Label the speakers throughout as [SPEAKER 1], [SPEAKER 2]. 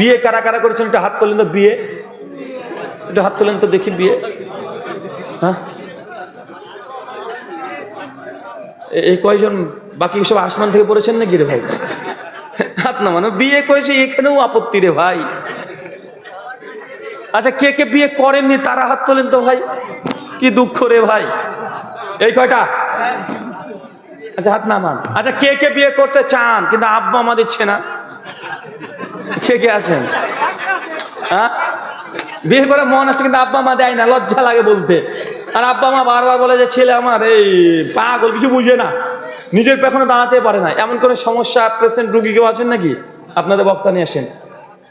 [SPEAKER 1] বিয়ে কারা কারা করেছেন? একটু হাত তোলেন তো বিয়ে। একটু হাত তোলেন তো দেখি বিয়ে। হ্যাঁ? এই কয়জন বাকি সব আসমান থেকে পড়েছেন নাকি রে ভাই? হাত না মানে বিয়ে করেছে, এখানেও আপত্তি রে ভাই। আচ্ছা কে কে বিয়ে করেননি, তারা হাত তোলেন তো ভাই। কি দুঃখ রে ভাই। এই কয়টা? আচ্ছা হাত না মান আচ্ছা কে কে বিয়ে করতে চান? কিন্তু আব্বা মা দিচ্ছে না কে কে আছেন হ্যাঁ? বিয়ে করে মন আছে কিন্তু আব্বা মা দেয় না, লজ্জা লাগে বলতে। আর আব্বা মা বারবার বলে যে, ছেলে আমার, এই পাগল, কিছু বুঝে না। নিজের পেখনে দাঁড়াতে পারে না। এমন কোনো সমস্যা পেশেন্ট রুগী কেউ আছেন নাকি? আপনাদের বক্তা নিয়ে আসেন।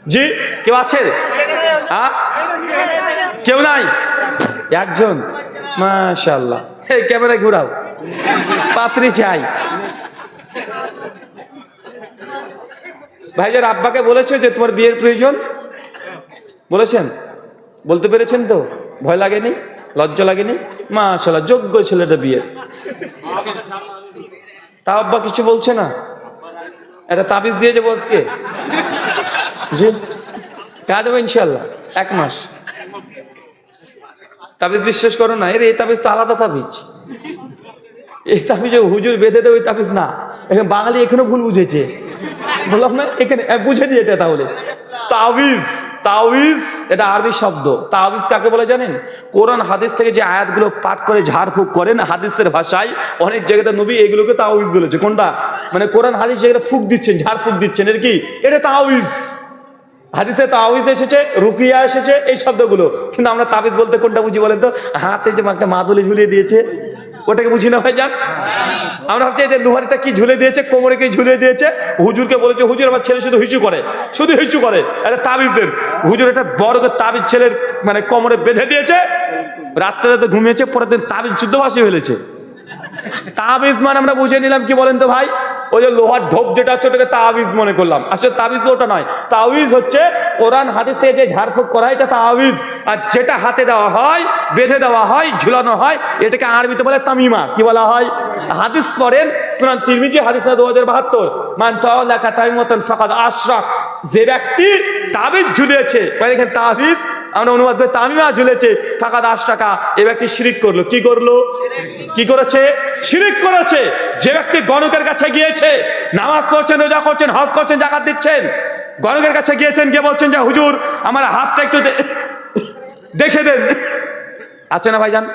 [SPEAKER 1] জি, কেউ আছে হ্যাঁ? কেউ নাই? একজন? মাশাল্লাহ ক্যামেরা ঘুরাও। পাত্রী চাই। ভাইজার আব্বাকে বলেছে যে তোমার বিয়ের প্রয়োজন? বলেছেন? বলতে পেরেছেন তো? ভয় লাগেনি? লজ্জা লাগেনি? মাশাল্লাহ যোগ্য ছেলেটা বিয়ে। তা আব্বা কিছু বলছে না? এটা তাবিজ দিয়ে যাব আজকে। জি। কাজ হবে ইনশাল্লাহ এক মাস। তাবিজ বিশ্বাস করো না, এর এই তাবিজ তো আলাদা তাবিজ। এই তাবিজ হুজুর বেঁধে দেয়, ওই তাবিজ না। এখন বাঙালি এখানে ভুল বুঝেছে। বললাম না, এখানে বুঝে দিয়ে এটা তাহলে। তাবিজ তাবিজ এটা আরবি শব্দ। তাবিজ কাকে বলে জানেন? কোরআন, হাদিস থেকে যে আয়াতগুলো পাঠ করে, ঝাড়ফুঁক করেন, হাদিসের ভাষায়, অনেক জায়গাতে নবী এগুলোকে তাওয়িজ বলেছে। কোনটা? মানে কোরআন, হাদিস যেগুলো ফুক দিচ্ছেন, ঝাড়ফুঁক দিচ্ছেন, এর কি? এটা তাওয়িজ। হাদিসে তাওয়িজ এসেছে, রুকিয়া এসেছে, এই শব্দগুলো। কিন্তু আমরা তাবিজ বলতে কোনটা বুঝি বলেন তো? হাতে যে একটা মাদুলি ঝুলিয়ে দিয়েছে। ওটাকে বুঝি না ভাই যান আমরা ভাবছি এদের লোহারটা কি ঝুলে দিয়েছে, কোমরে কি ঝুলে দিয়েছে? হুজুরকে বলেছে, হুজুর, আমার ছেলে শুধু হিচু করে। শুধু হিচু করে। একটা তাবিজ দেন। হুজুর একটা বড় তাবিজ ছেলের মানে কোমরে বেঁধে দিয়েছে। রাত্রে রাতে ঘুমিয়েছে, পরের দিন তাবিজ শুদ্ধ ভাসিয়ে ফেলেছে। তাবিজ মানে আমরা বুঝে নিলাম, কি বলেন তো ভাই? ওই যে লোহার ঢোপ যেটা হচ্ছে ওটাকে তাবিজ মনে করলাম। আসলে তাবিজ ওটা নয়, তাবিজ হচ্ছে কোরআন হাদিস থেকে যে ঝাড়ফুঁক করা এটা তাবিজ। আর যেটা হাতে দেওয়া হয়, বেঁধে দেওয়া হয়, ঝুলানো হয়, এটাকে আরবিতে বলে তামিমা। কি বলা হয়? হাদিস পড়েন সুনান তিরমিজি, হাদিস দু হাজার বাহাত্তর। মান তাওয়াল্লাকা তামিমাতান ফাকাদ আশরাক। যে ব্যক্তি তাবিজ ঝুলিয়েছে মানে এখানে তাবিজ, আমরা অনুবাদ করে তামিমা ঝুলেছে ফাঁকা দশ টাকা এ ব্যক্তি শিরিক করল। কি করল? কি করেছে? শিরিক করেছে। যে ব্যক্তি গণকের কাছে গিয়েছে, নামাজ পড়ছেন, রোজা করছেন, হজ করছেন, জাকাত দিচ্ছেন, গণকের কাছে গিয়েছেন, গিয়ে বলছেন যে, হুজুর, আমার হাতটা একটু দেখে দেন। আছে না ভাইজান?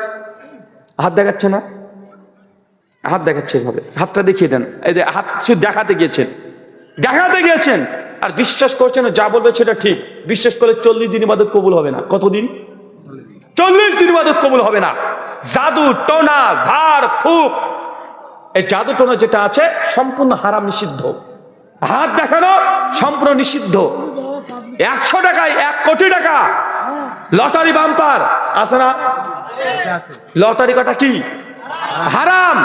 [SPEAKER 1] হাত দেখাচ্ছে না? হাত দেখাচ্ছে এভাবে। হাতটা দেখিয়ে দেন। এই যে হাত শুধু দেখাতে গিয়েছেন। দেখাতে গিয়েছেন। আর বিশ্বাস করছেন যা বলবে সেটা ঠিক। বিশ্বাস করলে চল্লিশ দিন ইবাদত কবুল হবে না। কতদিন? চল্লিশ দিন ইবাদত কবুল হবে না। জাদু, টোনা, ঝাড়, ফুক এই জাদু টোনা যেটা আছে সম্পূর্ণ হারাম নিষিদ্ধ। হাত দেখানো সম্পূর্ণ নিষিদ্ধ। একশো টাকায় এক কোটি টাকা। Lottery bumper. আছে না? লটারি কাটা কি? হারাম।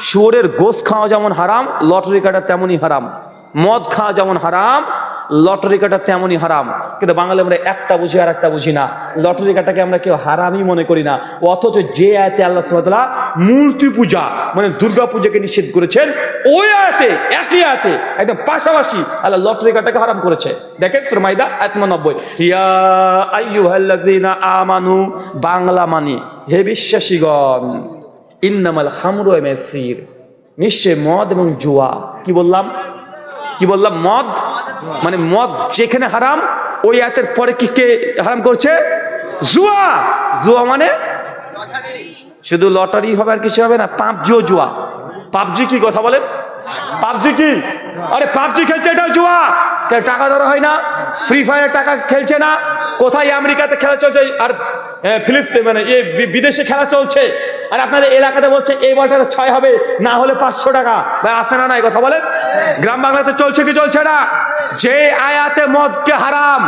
[SPEAKER 1] শুয়োরের গোস খাওয়া যেমন হারাম লটারি কাটা তেমনই হারাম। মদ খাওয়া যেমন হারাম লটারি কাটা তেমনই হারাম। কিন্তু বাঙালি আমরা একটা বুঝি আর একটা বুঝি না। লটারি কাটাকে আমরা কেউ হারামই মনে করি না। অথচ যে আয়তে আল্লাহ সুবহানাহু মূর্তি পূজা মানে দুর্গা পূজাকে নিষেধ করেছেন, ওই আয়াতে, একই আয়াতে, একদম পাশাপাশি আল্লাহ লটারি কাটাকে হারাম করেছে। দেখেন সুরমাইদা আয়াত নব্বই। ইয়া আইয়ুহাল্লাযিনা আমানু, বাংলা মানি, হে বিশ্বাসীগণ, ইন্নামাল খামরু ওয়া মাইসির। নিশ্চয় মদ এবং জুয়া, কি বললাম? কি বললাম? মদ? মানে মদ যেখানে হারাম, ওই আয়াতের পরে কি কে হারাম করছে? জুয়া। জুয়া মানে? শুধু লটারি হবে আর কিছু হবে না পাবজিও জুয়া। পাবজি কি কথা বলেন? পাবজি কি? আরে পাবজি খেলছে, এটাও জুয়া। টাকা ধরা হয় না ফ্রি ফায়ার টাকা খেলছে না। কোথায় আমেরিকাতে খেলা চলছে? আর ফিলিস্তিন মানে বিদেশে খেলা চলছে। আর আপনাদের এলাকাতে বলছে, এই বলটা ছয় হবে, না হলে পাঁচশো টাকা। ভাই আসে না না এই কথা বলেন? গ্রাম বাংলাতে চলছে কি চলছে না? যে আয়াতে মদকে হারাম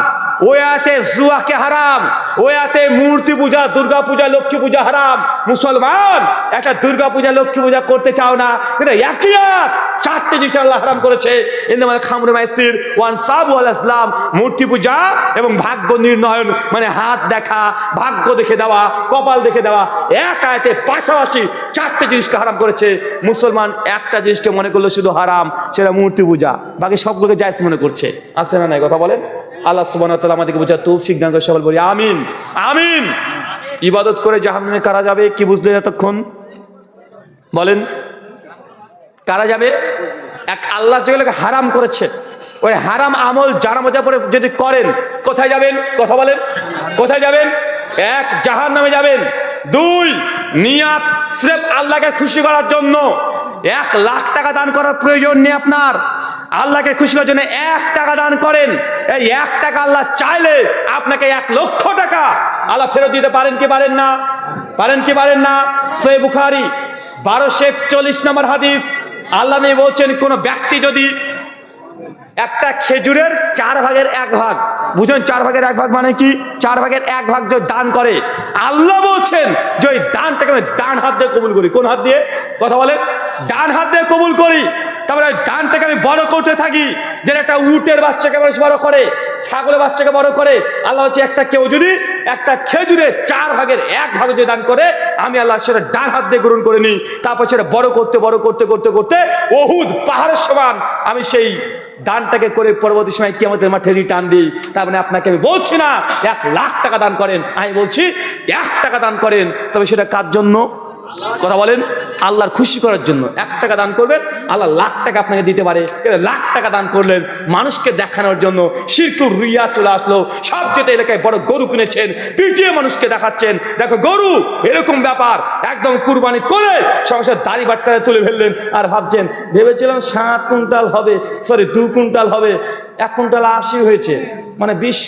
[SPEAKER 1] ওই আয়াতে জুয়াকে হারাম ওই আয়াতে মূর্তি পূজা, দুর্গা পূজা, লক্ষ্মী পূজা হারাম। মুসলমান, একটা দুর্গা পূজা, লক্ষ্মী পূজা করতে চাও না? একই আয়াত। চারটে জিনিস আল্লাহ হারাম করেছে। ইন্দামাল খামরে মাইসির ওয়ান সাবু আল ইসলাম মূর্তি পূজা এবং ভাগ্য নির্ণয়ন মানে হাত দেখা, ভাগ্য দেখে দেওয়া, কপাল দেখে দেওয়া, এক আয়াতে পাশাপাশি চারটে জিনিসকে হারাম করেছে। মুসলমান একটা জিনিসকে মনে করল শুধু হারাম, সেটা মূর্তি পূজা। বাকি সবগুলোকে জায়জ মনে করছে। আছে না নাই কথা বলেন? আল্লাহ সুবান আমাদেরকে বোঝা তৌফিক দান করে সবাই বলি, আমিন। আমিন। ইবাদত করে জাহান্নামে কারা যাবে, কি বুঝলেন এতক্ষণ? বলেন। কারা যাবে? এক আল্লাহ যেগুলোকে হারাম করেছে, ওই হারাম আমল জানা মজা পরে যদি করেন, কোথায় যাবেন? কথা বলেন। কোথায় যাবেন? এক জাহান নামে যাবেন। দুই, নিয়াত স্রেফ আল্লাহকে খুশি করার জন্য। এক, লাখ টাকা দান করার প্রয়োজন নেই আপনার। আল্লাহকে খুশি করার জন্য এক টাকা দান করেন। এই এক টাকা আল্লাহ চাইলে আপনাকে এক লক্ষ টাকা আল্লাহ ফেরত দিতে পারেন কি পারেন না? পারেন কি পারেন না? সে বুখারি, বারোশো একচল্লিশ নম্বর হাদিস। আল্লাহ নেই বলছেন, কোন ব্যক্তি যদি একটা খেজুরের চার ভাগের এক ভাগ, বুঝেন চার ভাগের এক ভাগ মানে কি? চার ভাগের এক ভাগ যদি দান করে, আল্লাহ বলছেন যে ওই দানটাকে আমি ডান হাত দিয়ে কবুল করি। কোন হাত দিয়ে? কথা বলে? ডান হাত দিয়ে কবুল করি। তারপরে ডানটাকে আমি বড় করতে থাকি যে একটা উটের বাচ্চাকে মানুষ বড় করে, ছাগলের বাচ্চাকে বড় করে। আল্লাহ হচ্ছে একটা কেউ যদি একটা খেজুরের চার ভাগের এক ভাগ যদি দান করে, আমি আল্লাহ সেটা ডান হাত দিয়ে গ্রহণ করে নিই। তারপর সেটা বড় করতে বড় করতে করতে করতে ওহুদ পাহাড়ের সমান আমি সেই দানটাকে করে পরবর্তী সময় কি আমাদের মাঠে রিটার্ন দিই। তার মানে আপনাকে আমি বলছি না, এক লাখ টাকা দান করেন। আমি বলছি, এক টাকা দান করেন। তবে সেটা কার জন্য? কথা বলেন। আল্লাহর খুশি করার জন্য। এক টাকা দান করবেন, আল্লাহ লাখ টাকা আপনাকে দিতে পারে। লাখ টাকা দান করলেন, মানুষকে দেখানোর জন্য শিরকুল রিয়া চলে আসলো। সব যেতে এলাকায় বড় গরু কিনেছেন, পিটিয়ে মানুষকে দেখাচ্ছেন। দেখো গরু, এরকম ব্যাপার। একদম কুরবানি করে সংসার দাড়ি বাটকারে তুলে ফেললেন। আর ভাবছেন, ভেবেছিলাম সাত কুইন্টাল হবে সরি দু কুইন্টাল হবে। এক কুইন্টাল আশি হয়েছে। মানে বিশ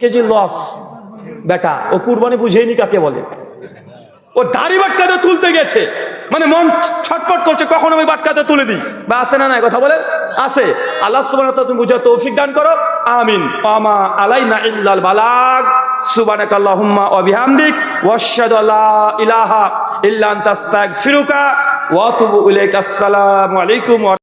[SPEAKER 1] কেজি লস বেটা, ও কুরবানি বুঝেইনি কাকে বলে। ও দাড়ি বাটকাতে তুলতে গেছে। মানে মন ছটপট করছে, কখন আমি বাটকাতে তুলে দিই? বা আছে না না কথা বলেন? আছে। আল্লাহ তাআলা তুমি বুঝে তৌফিক দান করো। আমিন। আমা আলাইনা ইল্লাল বালাগ। সুবহানাকাল্লাহুম্মা ওয়া বিহামদিক। ওয়াশহাদু আল্লা ইলাহা ইল্লা আনতা, আস্তাগফিরুকা ওয়া আতুবু ইলাইকা। আসসালামু আলাইকুম